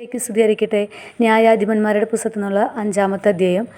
ലേക്ക് സ്തുതിയായിരിക്കട്ടെ. ന്യായാധിപന്മാരുടെ പുസ്തകത്തിൽ നിന്നുള്ള അഞ്ചാമത്തെ അധ്യായം.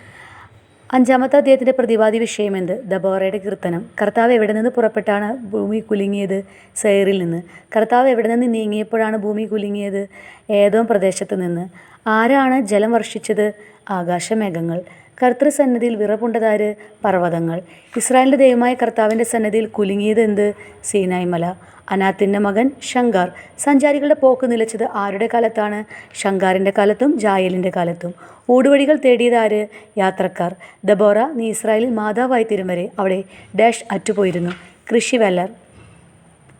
അഞ്ചാമത്തെ അധ്യായത്തിന്റെ പ്രതിവാദി വിഷയം എന്ത്? ദബോറയുടെ കീർത്തനം. കർത്താവ് എവിടെ നിന്ന് പുറപ്പെട്ടാണ് ഭൂമി കുലുങ്ങിയത്? സൈറിൽ നിന്ന്. കർത്താവ് എവിടെ നിന്ന് നീങ്ങിയപ്പോഴാണ് ഭൂമി കുലുങ്ങിയത്? ഏതോ പ്രദേശത്ത് നിന്ന്. ആരാണ് ജലം വർഷിച്ചത്? ആകാശമേഘങ്ങൾ. കർത്തൃസന്നിധിയിൽ വിറപുണ്ടതാര്? പർവതങ്ങൾ. ഇസ്രായേലിന്റെ ദൈവമായ കർത്താവിന്റെ സന്നിധിയിൽ കുലുങ്ങിയത് എന്ത്? സീനായ് മല. അനാത്തിന്റെ മകൻ ശങ്കാർ സഞ്ചാരികളുടെ പോക്ക് നിലച്ചത് ആരുടെ കാലത്താണ്? ശങ്കാറിന്റെ കാലത്തും ജായലിന്റെ കാലത്തും. ഊടുവഴികൾ തേടിയത് ആര് യാത്രക്കാർ. ദബോറ നീ ഇസ്രായേലിൽ മാതാവായി തീരും വരെ അവിടെ ഡാഷ് അറ്റുപോയിരുന്നു. കൃഷിവെല്ലർ.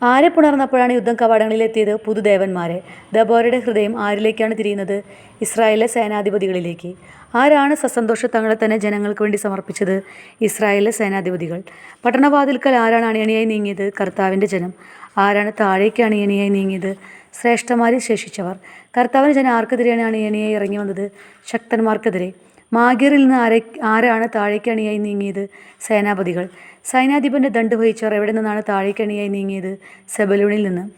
ആരെ പുണർന്നപ്പോഴാണ് യുദ്ധം കവാടങ്ങളിലെത്തിയത് പുതുദേവന്മാരെ? ദബോറയുടെ ഹൃദയം ആരിലേക്കാണ് തിരിയുന്നത്? ഇസ്രായേലിലെ സേനാധിപതികളിലേക്ക്. ആരാണ് സസന്തോഷ തങ്ങളെ തന്നെ ജനങ്ങൾക്ക് വേണ്ടി സമർപ്പിച്ചത്? ഇസ്രായേലിലെ സേനാധിപതികൾ. പട്ടണവാതിൽക്കൽ ആരാണ് അണിയണിയായി നീങ്ങിയത്? കർത്താവിന്റെ ജനം. ആരാണ് താഴേക്ക് അണിയണിയായി നീങ്ങിയത്? ശ്രേഷ്ഠമാരിൽ ശേഷിച്ചവർ. കർത്താവിന്റെ ജനം ആർക്കെതിരെയാണ് അണിയണിയായി ഇറങ്ങി വന്നത്? ശക്തന്മാർക്കെതിരെ. മാഗിറിൽ നിന്ന് ആരെ ആരാണ് താഴേക്കണിയായി നീങ്ങിയത്? സേനാപതികൾ. സൈനാധിപന്റെ ദണ്ട് വഹിച്ചവർ എവിടെ നിന്നാണ് താഴേക്കണിയായി നീങ്ങിയത്? സെബലൂണിൽ നിന്ന്.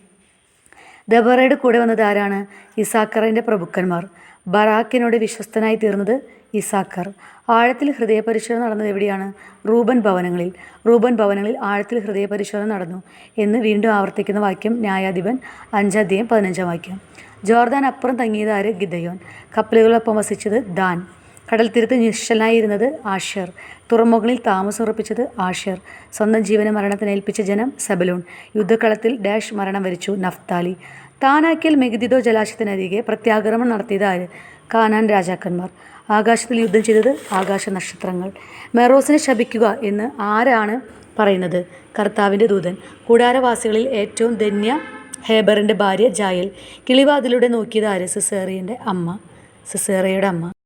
ദബറയുടെ കൂടെ വന്നത് ആരാണ്? ഇസാക്കറിന്റെ പ്രഭുക്കന്മാർ. ബറാക്കിനോട് വിശ്വസ്തനായി തീർന്നത് ഇസാക്കർ. ആഴത്തിൽ ഹൃദയപരിശോധന നടന്നത് എവിടെയാണ്? റൂബൻ ഭവനങ്ങളിൽ. റൂബൻ ഭവനങ്ങളിൽ ആഴത്തിൽ ഹൃദയപരിശോധന നടന്നു എന്ന് വീണ്ടും ആവർത്തിക്കുന്ന വാക്യം ന്യായാധിപൻ അഞ്ചാധ്യായം പതിനഞ്ചാം വാക്യം. ജോർദാൻ അപ്പുറം തങ്ങിയത് ആര്? ഗിദയോൻ. കപ്പലുകളൊപ്പം വസിച്ചത് ദാൻ. കടൽ തീരത്ത് നിശ്ചലനായിരുന്നത് ആഷ്യർ തുറമുഖങ്ങളിൽ താമസമുറപ്പിച്ചത് ആഷ്യർ സ്വന്തം ജീവന മരണത്തിന് ഏൽപ്പിച്ച ജനം സെബലൂൺ. യുദ്ധക്കളത്തിൽ ഡാഷ് മരണം വരിച്ചു നഫ്താലി. താനാക്കിയൽ മെഗിദിദോ ജലാശയത്തിനരികെ പ്രത്യാക്രമണം നടത്തിയത് ആര്? കാനാൻ രാജാക്കന്മാർ. ആകാശത്തിൽ യുദ്ധം ചെയ്തത് ആകാശ നക്ഷത്രങ്ങൾ. മെറോസിനെ ശപിക്കുക എന്ന് ആരാണ് പറയുന്നത്? കർത്താവിന്റെ ദൂതൻ. കൂടാരവാസികളിൽ ഏറ്റവും ധന്യ ഹേബറിന്റെ ഭാര്യ ജായൽ. കിളിവാതിലൂടെ നോക്കിയത് ആര്? സിസേറിയന്റെ അമ്മ. സിസേറയുടെ അമ്മ.